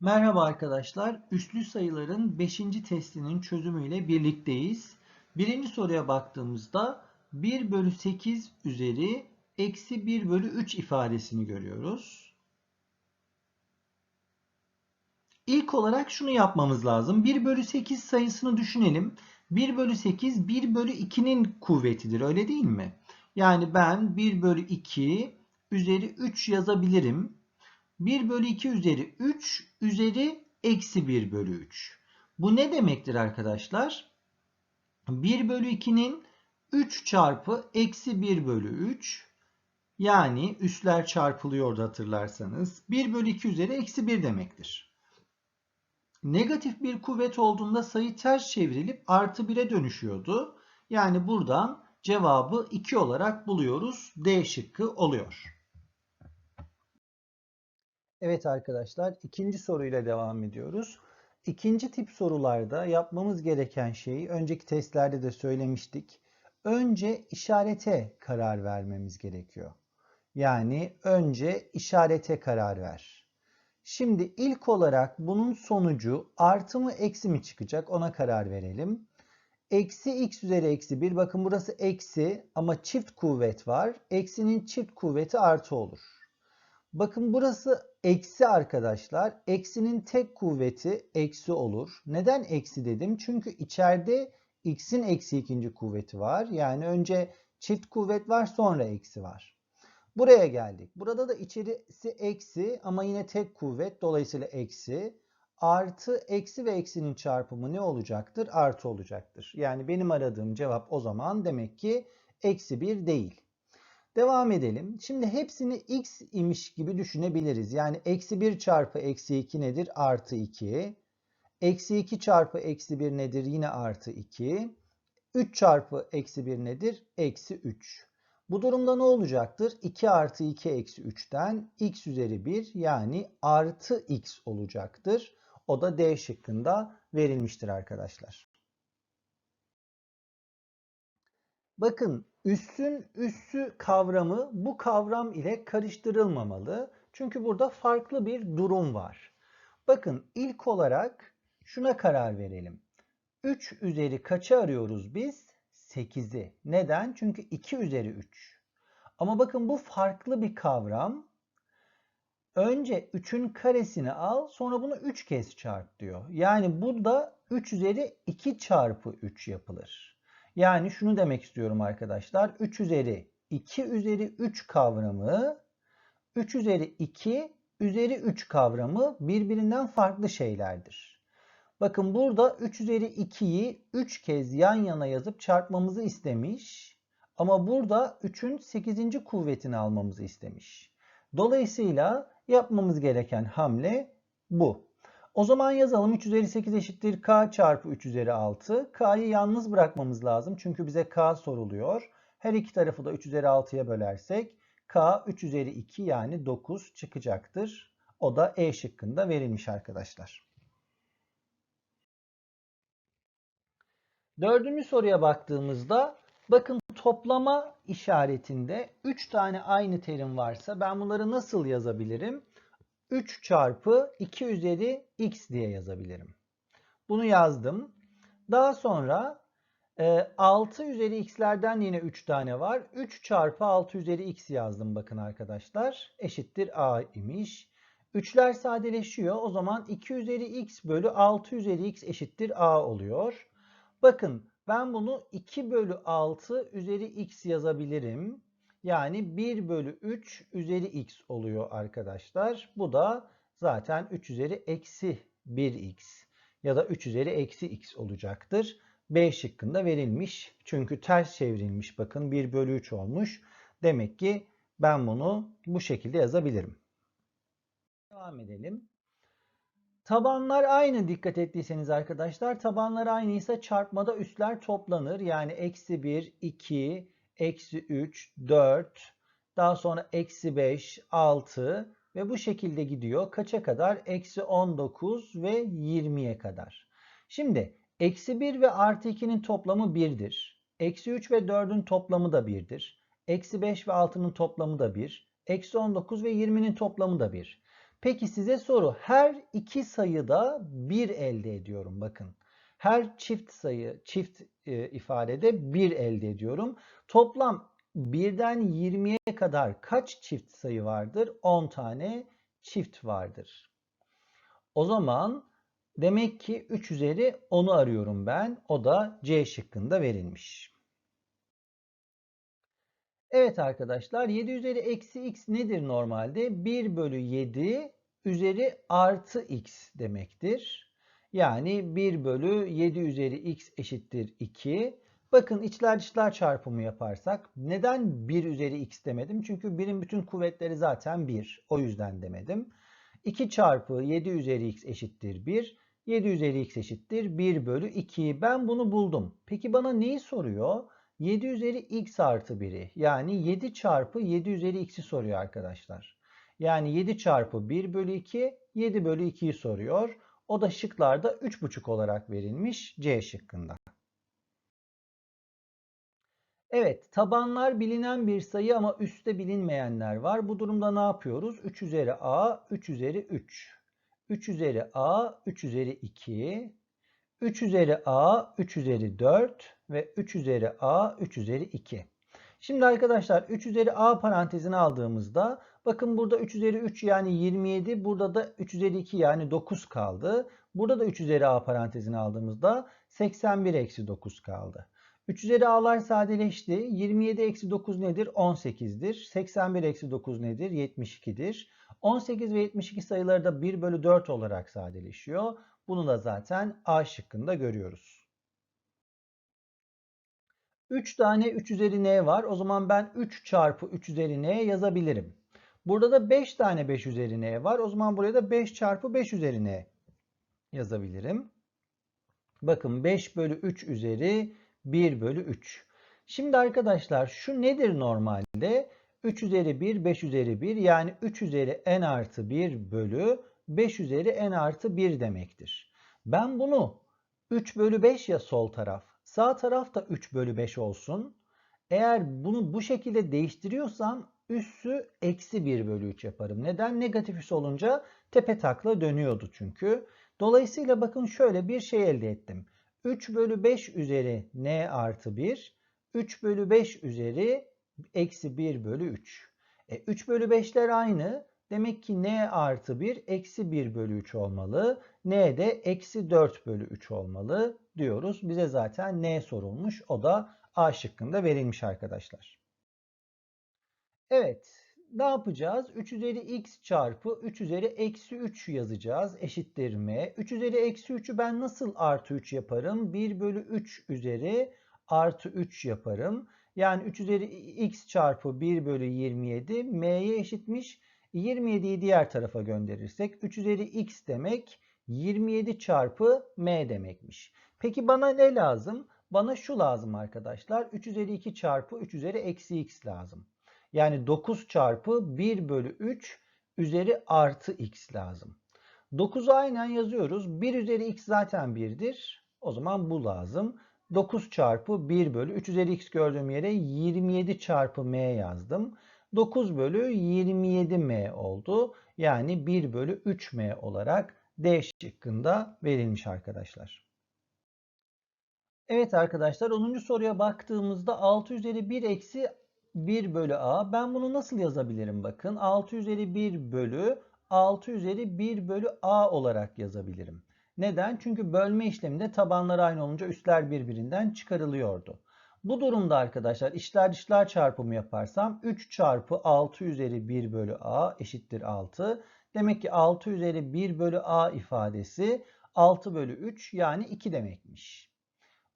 Merhaba arkadaşlar. Üslü sayıların 5. testinin çözümüyle birlikteyiz. Birinci soruya baktığımızda 1 bölü 8 üzeri eksi 1 bölü 3 ifadesini görüyoruz. İlk olarak şunu yapmamız lazım. 1 bölü 8 sayısını düşünelim. 1 bölü 8 1 bölü 2'nin kuvvetidir öyle değil mi? Yani ben 1 bölü 2 üzeri 3 yazabilirim. 1 bölü 2 üzeri 3 üzeri eksi 1 bölü 3. Bu ne demektir arkadaşlar? 1 bölü 2'nin 3 çarpı eksi 1 bölü 3 yani üsler çarpılıyordu hatırlarsanız 1 bölü 2 üzeri eksi 1 demektir. Negatif bir kuvvet olduğunda sayı ters çevrilip artı 1'e dönüşüyordu. Yani buradan cevabı 2 olarak buluyoruz. D şıkkı oluyor. Evet arkadaşlar ikinci soruyla devam ediyoruz. İkinci tip sorularda yapmamız gereken şeyi önceki testlerde de söylemiştik. Önce işarete karar vermemiz gerekiyor. Yani önce işarete karar ver. Şimdi ilk olarak bunun sonucu artı mı eksi mi çıkacak ona karar verelim. Eksi x üzeri eksi 1 bakın burası eksi ama çift kuvvet var. Eksinin çift kuvveti artı olur. Bakın burası eksi arkadaşlar. Eksinin tek kuvveti eksi olur. Neden eksi dedim? Çünkü içeride x'in eksi ikinci kuvveti var. Yani önce çift kuvvet var sonra eksi var. Buraya geldik. Burada da içerisi eksi ama yine tek kuvvet. Dolayısıyla eksi. Artı eksi ve eksinin çarpımı ne olacaktır? Artı olacaktır. Yani benim aradığım cevap o zaman demek ki eksi 1 değil. Devam edelim. Şimdi hepsini x imiş gibi düşünebiliriz. Yani eksi 1 çarpı eksi 2 nedir? Artı 2. Eksi 2 çarpı eksi 1 nedir? Yine artı 2. 3 çarpı eksi 1 nedir? Eksi 3. Bu durumda ne olacaktır? 2 artı 2 eksi 3'ten x üzeri 1 yani artı x olacaktır. O da D şıkkında verilmiştir arkadaşlar. Bakın üssün üssü kavramı bu kavram ile karıştırılmamalı. Çünkü burada farklı bir durum var. Bakın ilk olarak şuna karar verelim. 3 üzeri kaçı arıyoruz biz? 8'i. Neden? Çünkü 2 üzeri 3. Ama bakın bu farklı bir kavram. Önce 3'ün karesini al sonra bunu 3 kez çarp diyor. Yani burada 3 üzeri 2 çarpı 3 yapılır. Yani şunu demek istiyorum arkadaşlar. 3 üzeri 2 üzeri 3 kavramı 3 üzeri 2 üzeri 3 kavramı birbirinden farklı şeylerdir. Bakın burada 3 üzeri 2'yi 3 kez yan yana yazıp çarpmamızı istemiş. Ama burada 3'ün 8. kuvvetini almamızı istemiş. Dolayısıyla yapmamız gereken hamle bu. O zaman yazalım 3 üzeri 8 eşittir k çarpı 3 üzeri 6. K'yı yalnız bırakmamız lazım çünkü bize k soruluyor. Her iki tarafı da 3 üzeri 6'ya bölersek k 3 üzeri 2 yani 9 çıkacaktır. O da E şıkkında verilmiş arkadaşlar. Dördüncü soruya baktığımızda bakın toplama işaretinde 3 tane aynı terim varsa ben bunları nasıl yazabilirim? 3 çarpı 2 üzeri x diye yazabilirim. Bunu yazdım. Daha sonra 6 e, üzeri x'lerden yine 3 tane var. 3 çarpı 6 üzeri x yazdım bakın arkadaşlar. Eşittir a imiş. 3'ler sadeleşiyor. O zaman 2 üzeri x bölü 6 üzeri x eşittir a oluyor. Bakın ben bunu 2 bölü 6 üzeri x yazabilirim. Yani 1 bölü 3 üzeri x oluyor arkadaşlar. Bu da zaten 3 üzeri eksi 1x ya da 3 üzeri eksi x olacaktır. B şıkkında verilmiş. Çünkü ters çevrilmiş bakın 1 bölü 3 olmuş. Demek ki ben bunu bu şekilde yazabilirim. Devam edelim. Tabanlar aynı dikkat ettiyseniz arkadaşlar. Tabanlar aynıysa çarpmada üstler toplanır. Yani eksi 1, 2, eksi 3, 4, daha sonra eksi 5, 6 ve bu şekilde gidiyor. Kaça kadar? Eksi 19 ve 20'ye kadar. Şimdi eksi 1 ve artı 2'nin toplamı 1'dir. Eksi 3 ve 4'ün toplamı da 1'dir. Eksi 5 ve 6'nın toplamı da 1. Eksi 19 ve 20'nin toplamı da 1. Peki size soru. Her iki sayıda 1 elde ediyorum. Bakın. Her çift sayı, çift e, ifadede 1 elde ediyorum. Toplam 1'den 20'ye kadar kaç çift sayı vardır? 10 tane çift vardır. O zaman demek ki 3 üzeri 10'u arıyorum ben. O da C şıkkında verilmiş. Evet arkadaşlar 7 üzeri eksi x nedir normalde? 1 bölü 7 üzeri artı x demektir. Yani 1 bölü 7 üzeri x eşittir 2. Bakın içler dışlar çarpımı yaparsak neden 1 üzeri x demedim? Çünkü 1'in bütün kuvvetleri zaten 1. O yüzden demedim. 2 çarpı 7 üzeri x eşittir 1. 7 üzeri x eşittir 1 bölü 2. Ben bunu buldum. Peki bana neyi soruyor? 7 üzeri x artı 1'i. Yani 7 çarpı 7 üzeri x'i soruyor arkadaşlar. Yani 7 çarpı 1 bölü 2, 7 bölü 2'yi soruyor. O da şıklarda 3,5 olarak verilmiş C şıkkında. Evet, tabanlar bilinen bir sayı ama üstte bilinmeyenler var. Bu durumda ne yapıyoruz? 3 üzeri a, 3 üzeri 3. 3 üzeri a, 3 üzeri 2. 3 üzeri a, 3 üzeri 4 ve 3 üzeri a, 3 üzeri 2. Şimdi arkadaşlar 3 üzeri a parantezini aldığımızda bakın burada 3 üzeri 3 yani 27 burada da 3 üzeri 2 yani 9 kaldı. Burada da 3 üzeri a parantezini aldığımızda 81 eksi 9 kaldı. 3 üzeri a'lar sadeleşti. 27 eksi 9 nedir? 18'dir. 81 eksi 9 nedir? 72'dir. 18 ve 72 sayıları da 1 bölü 4 olarak sadeleşiyor. Bunu da zaten A şıkkında görüyoruz. 3 tane 3 üzeri n var. O zaman ben 3 çarpı 3 üzeri n yazabilirim. Burada da 5 tane 5 üzeri n var. O zaman buraya da 5 çarpı 5 üzeri n yazabilirim. Bakın 5 bölü 3 üzeri 1 bölü 3. Şimdi arkadaşlar şu nedir normalde? 3 üzeri 1, 5 üzeri 1 yani 3 üzeri n artı 1 bölü 5 üzeri n artı 1 demektir. Ben bunu 3 bölü 5 ya sol taraf. Sağ taraf da 3 bölü 5 olsun. Eğer bunu bu şekilde değiştiriyorsam üssü eksi 1 bölü 3 yaparım. Neden? Negatif üs olunca tepe takla dönüyordu çünkü. Dolayısıyla bakın şöyle bir şey elde ettim. 3 bölü 5 üzeri n artı 1. 3 bölü 5 üzeri eksi 1 bölü 3. E, 3 bölü 5'ler aynı. Demek ki n artı 1 eksi 1 bölü 3 olmalı. n de eksi 4 bölü 3 olmalı diyoruz. Bize zaten n sorulmuş. O da A şıkkında verilmiş arkadaşlar. Evet. Ne yapacağız? 3 üzeri x çarpı 3 üzeri eksi 3 yazacağız. Eşittir m. 3 üzeri eksi 3'ü ben nasıl artı 3 yaparım? 1 bölü 3 üzeri artı 3 yaparım. Yani 3 üzeri x çarpı 1 bölü 27 m'ye eşitmiş. 27'yi diğer tarafa gönderirsek 3 üzeri x demek 27 çarpı m demekmiş. Peki bana ne lazım? Bana şu lazım arkadaşlar. 3 üzeri 2 çarpı 3 üzeri eksi x lazım. Yani 9 çarpı 1 bölü 3 üzeri artı x lazım. 9'u aynen yazıyoruz. 1 üzeri x zaten 1'dir. O zaman bu lazım. 9 çarpı 1 bölü 3 üzeri x gördüğüm yere 27 çarpı m yazdım. 9 bölü 27m oldu. Yani 1 bölü 3m olarak D şıkkında verilmiş arkadaşlar. Evet arkadaşlar 10. soruya baktığımızda 6 üzeri 1 eksi 1 bölü a. Ben bunu nasıl yazabilirim bakın. 6 üzeri 1 bölü 6 üzeri 1 bölü a olarak yazabilirim. Neden? Çünkü bölme işleminde tabanlar aynı olunca üstler birbirinden çıkarılıyordu. Bu durumda arkadaşlar içler dışlar çarpımı yaparsam 3 çarpı 6 üzeri 1 bölü a eşittir 6. Demek ki 6 üzeri 1 bölü a ifadesi 6 bölü 3 yani 2 demekmiş.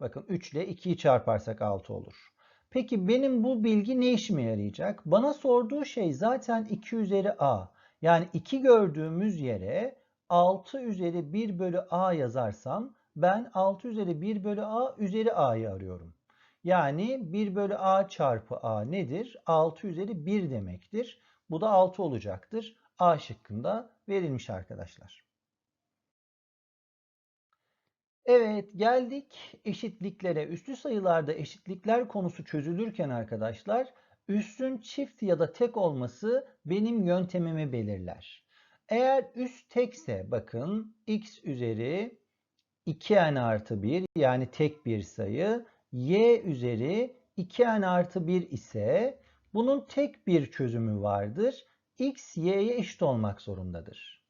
Bakın 3 ile 2'yi çarparsak 6 olur. Peki benim bu bilgi ne işime yarayacak? Bana sorduğu şey zaten 2 üzeri a. Yani 2 gördüğümüz yere 6 üzeri 1 bölü a yazarsam ben 6 üzeri 1 bölü a üzeri a'yı arıyorum. Yani 1 bölü a çarpı a nedir? 6 üzeri 1 demektir. Bu da 6 olacaktır. A şıkkında verilmiş arkadaşlar. Evet geldik eşitliklere. Üslü sayılarda eşitlikler konusu çözülürken arkadaşlar üssün çift ya da tek olması benim yöntemimi belirler. Eğer üst tekse bakın x üzeri 2n artı 1 yani tek bir sayı y üzeri 2n artı 1 ise bunun tek bir çözümü vardır. x y'ye eşit olmak zorundadır.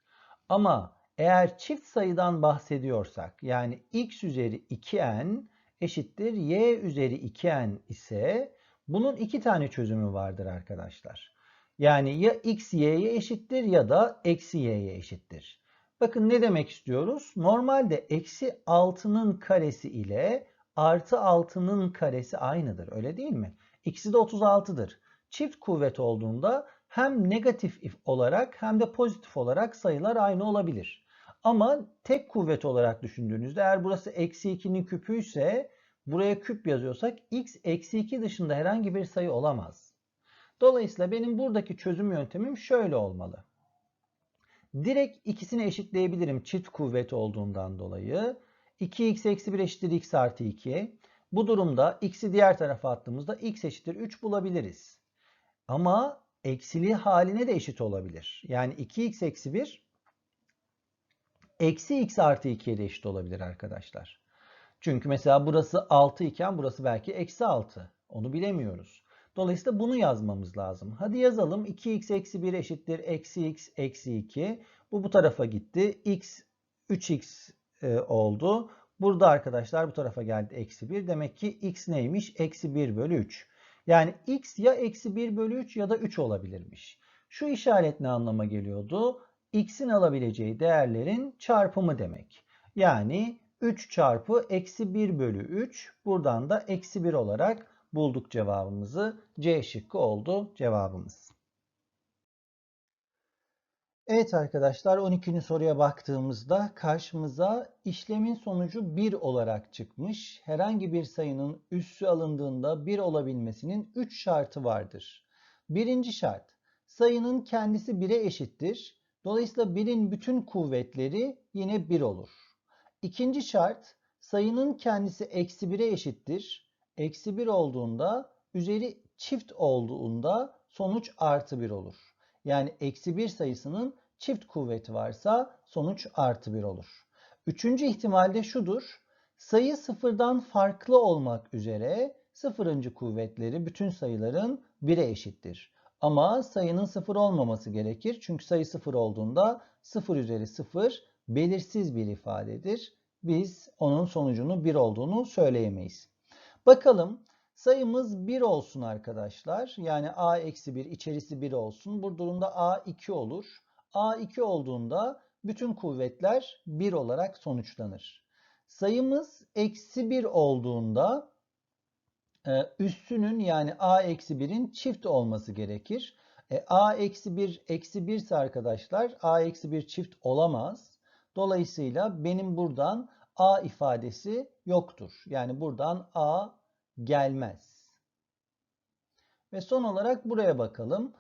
Ama eğer çift sayıdan bahsediyorsak yani x üzeri 2n eşittir y üzeri 2n ise bunun iki tane çözümü vardır arkadaşlar. Yani ya x y'ye eşittir ya da eksi y'ye eşittir. Bakın ne demek istiyoruz? Normalde eksi 6'nın karesi ile artı 6'nın karesi aynıdır. Öyle değil mi? İkisi de 36'dır. Çift kuvvet olduğunda hem negatif olarak hem de pozitif olarak sayılar aynı olabilir. Ama tek kuvvet olarak düşündüğünüzde eğer burası eksi 2'nin küpü ise buraya küp yazıyorsak x eksi 2 dışında herhangi bir sayı olamaz. Dolayısıyla benim buradaki çözüm yöntemim şöyle olmalı. Direkt ikisini eşitleyebilirim çift kuvvet olduğundan dolayı. 2x eksi 1 eşittir x artı 2. Bu durumda x'i diğer tarafa attığımızda x eşittir 3 bulabiliriz. Ama eksili haline de eşit olabilir. Yani 2x eksi 1 eksi x artı 2'ye de eşit olabilir arkadaşlar. Çünkü mesela burası 6 iken burası belki eksi 6. Onu bilemiyoruz. Dolayısıyla bunu yazmamız lazım. Hadi yazalım. 2x eksi 1 eşittir. Eksi x eksi 2. Bu bu tarafa gitti. x 3x e, oldu. Burada arkadaşlar bu tarafa geldi eksi 1. Demek ki x neymiş? Eksi 1 bölü 3. Yani x ya eksi 1 bölü 3 ya da 3 olabilirmiş. Şu işaret ne anlama geliyordu? X'in alabileceği değerlerin çarpımı demek. Yani 3 çarpı eksi 1 bölü 3. Buradan da eksi 1 olarak bulduk cevabımızı. C şıkkı oldu cevabımız. Evet arkadaşlar 12. soruya baktığımızda karşımıza işlemin sonucu 1 olarak çıkmış. Herhangi bir sayının üssü alındığında 1 olabilmesinin 3 şartı vardır. Birinci şart sayının kendisi 1'e eşittir. Dolayısıyla 1'in bütün kuvvetleri yine 1 olur. İkinci şart sayının kendisi eksi 1'e eşittir. Eksi 1 olduğunda üzeri çift olduğunda sonuç artı 1 olur. Yani eksi 1 sayısının çift kuvveti varsa sonuç artı 1 olur. Üçüncü ihtimalde şudur. Sayı sıfırdan farklı olmak üzere sıfırıncı kuvvetleri bütün sayıların 1'e eşittir. Ama sayının sıfır olmaması gerekir. Çünkü sayı sıfır olduğunda sıfır üzeri sıfır belirsiz bir ifadedir. Biz onun sonucunu 1 olduğunu söyleyemeyiz. Bakalım sayımız 1 olsun arkadaşlar. Yani a eksi 1 içerisi 1 olsun. Bu durumda a 2 olur. a 2 olduğunda bütün kuvvetler 1 olarak sonuçlanır. Sayımız eksi 1 olduğunda üssünün yani a eksi 1'in çift olması gerekir. E, a eksi 1 eksi 1 ise arkadaşlar a eksi 1 çift olamaz. Dolayısıyla benim buradan a ifadesi yoktur. Yani buradan a gelmez. Ve son olarak buraya bakalım.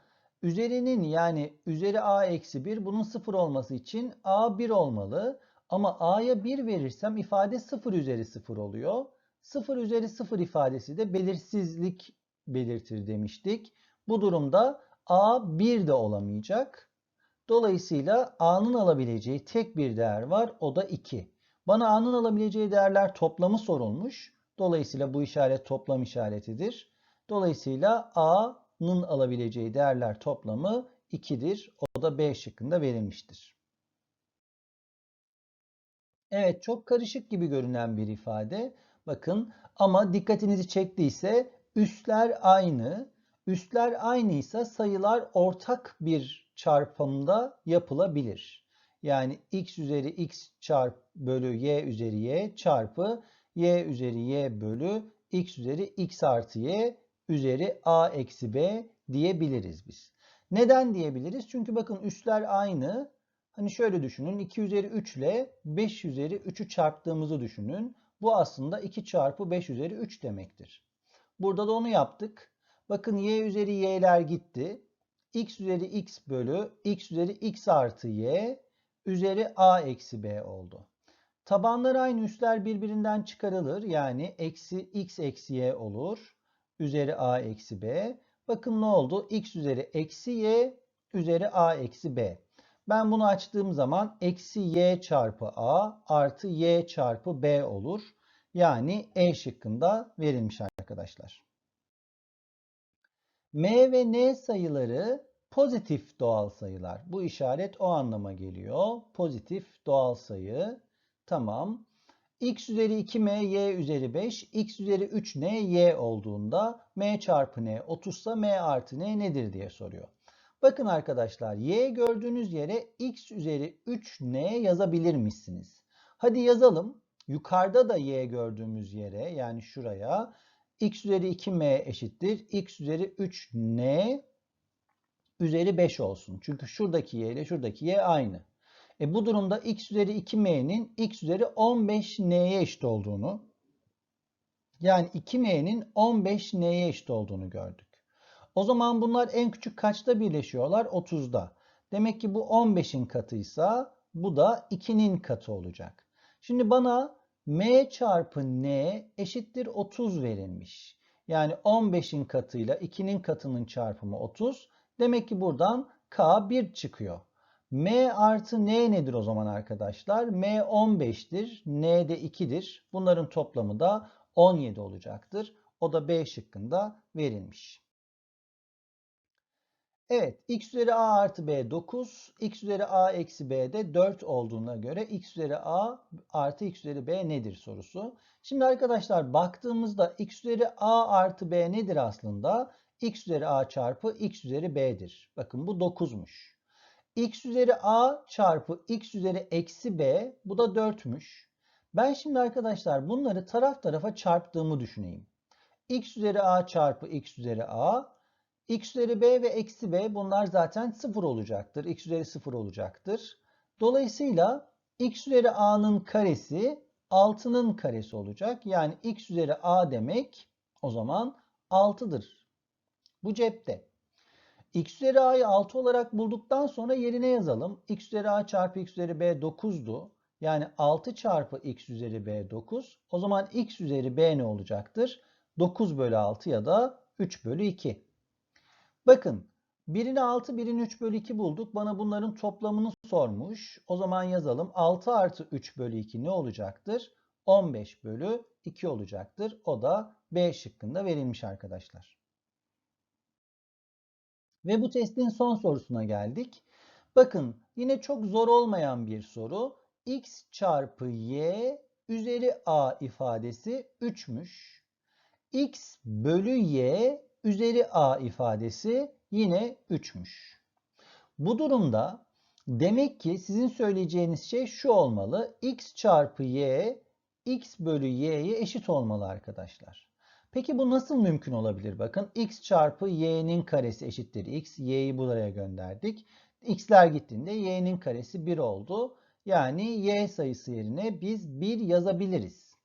Üzerinin yani üzeri a eksi 1 bunun 0 olması için a 1 olmalı. Ama a'ya 1 verirsem ifade 0 üzeri 0 oluyor. 0 üzeri 0 ifadesi de belirsizlik belirtir demiştik. Bu durumda a 1 de olamayacak. Dolayısıyla a'nın alabileceği tek bir değer var. O da 2. Bana a'nın alabileceği değerler toplamı sorulmuş. Dolayısıyla bu işaret toplam işaretidir. Dolayısıyla a'nın alabileceği değerler toplamı 2'dir. O da B şıkkında verilmiştir. Evet çok karışık gibi görünen bir ifade. Bakın ama dikkatinizi çektiyse üstler aynı. Üstler aynıysa sayılar ortak bir çarpımda yapılabilir. Yani x üzeri x çarp bölü y üzeri y çarpı y üzeri y bölü x üzeri x artı y üzeri a eksi b diyebiliriz biz. Neden diyebiliriz? Çünkü bakın üstler aynı. Hani şöyle düşünün 2 üzeri 3 ile 5 üzeri 3'ü çarptığımızı düşünün. Bu aslında 2 çarpı 5 üzeri 3 demektir. Burada da onu yaptık. Bakın y üzeri y'ler gitti. x üzeri x bölü x üzeri x artı y üzeri a eksi b oldu. Tabanlar aynı üstler birbirinden çıkarılır. Yani eksi x eksi y olur. Üzeri a eksi b. Bakın ne oldu? x üzeri eksi y üzeri a eksi b. Ben bunu açtığım zaman eksi y çarpı a artı y çarpı b olur. Yani E şıkkında verilmiş arkadaşlar. M ve N sayıları pozitif doğal sayılar. Bu işaret o anlama geliyor. Pozitif doğal sayı. Tamam. x üzeri 2m, y üzeri 5, x üzeri 3n, y olduğunda m çarpı n 30 ise m artı n nedir diye soruyor. Bakın arkadaşlar y gördüğünüz yere x üzeri 3n yazabilirmişsiniz. Hadi yazalım. Yukarıda da y gördüğümüz yere yani şuraya x üzeri 2m eşittir. x üzeri 3n üzeri 5 olsun. Çünkü şuradaki y ile şuradaki y aynı. E bu durumda x üzeri 2m'nin x üzeri 15n'ye eşit olduğunu yani 2m'nin 15n'ye eşit olduğunu gördük. O zaman bunlar en küçük kaçta birleşiyorlar? 30'da. Demek ki bu 15'in katıysa bu da 2'nin katı olacak. Şimdi bana m çarpı n eşittir 30 verilmiş. Yani 15'in katıyla 2'nin katının çarpımı 30. Demek ki buradan k 1 çıkıyor. m artı n nedir o zaman arkadaşlar? m 15'tir, n de 2'dir. Bunların toplamı da 17 olacaktır. O da B şıkkında verilmiş. Evet, x üzeri a artı b 9, x üzeri a eksi b de 4 olduğuna göre x üzeri a artı x üzeri b nedir sorusu. Şimdi arkadaşlar baktığımızda x üzeri a artı b nedir aslında? x üzeri a çarpı x üzeri b'dir. Bakın bu 9'muş. x üzeri a çarpı x üzeri eksi b bu da 4'müş. Ben şimdi arkadaşlar bunları taraf tarafa çarptığımı düşüneyim. x üzeri a çarpı x üzeri a x üzeri b ve eksi b bunlar zaten 0 olacaktır. x üzeri 0 olacaktır. Dolayısıyla x üzeri a'nın karesi 6'nın karesi olacak. Yani x üzeri a demek o zaman 6'dır. Bu cepte. x üzeri a'yı 6 olarak bulduktan sonra yerine yazalım. x üzeri a çarpı x üzeri b 9'du. Yani 6 çarpı x üzeri b 9. O zaman x üzeri b ne olacaktır? 9 bölü 6 ya da 3 bölü 2. Bakın birini 6 birini 3 bölü 2 bulduk. Bana bunların toplamını sormuş. O zaman yazalım. 6 artı 3 bölü 2 ne olacaktır? 15 bölü 2 olacaktır. O da B şıkkında verilmiş arkadaşlar. Ve bu testin son sorusuna geldik. Bakın yine çok zor olmayan bir soru. x çarpı y üzeri a ifadesi 3'müş. x bölü y üzeri a ifadesi yine 3'müş. Bu durumda demek ki sizin söyleyeceğiniz şey şu olmalı. x çarpı y x bölü y'ye eşit olmalı arkadaşlar. Peki bu nasıl mümkün olabilir? Bakın x çarpı y'nin karesi eşittir x. y'yi buraya gönderdik. x'ler gittiğinde y'nin karesi 1 oldu. Yani y sayısı yerine biz 1 yazabiliriz.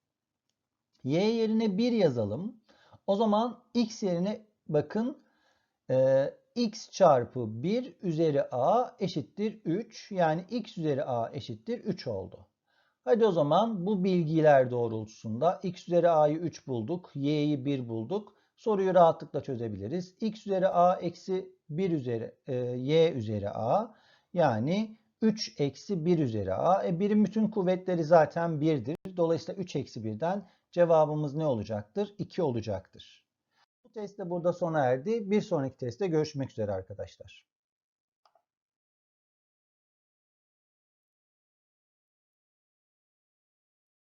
y yerine 1 yazalım. O zaman x yerine bakın e, x çarpı 1 üzeri a eşittir 3. Yani x üzeri a eşittir 3 oldu. Hadi o zaman bu bilgiler doğrultusunda x üzeri a'yı 3 bulduk. y'yi 1 bulduk. Soruyu rahatlıkla çözebiliriz. x üzeri a eksi 1 üzeri e, y üzeri a yani 3 eksi 1 üzeri a. E, birin bütün kuvvetleri zaten 1'dir. Dolayısıyla 3 eksi 1'den cevabımız ne olacaktır? 2 olacaktır. Bu test de burada sona erdi. Bir sonraki testte görüşmek üzere arkadaşlar.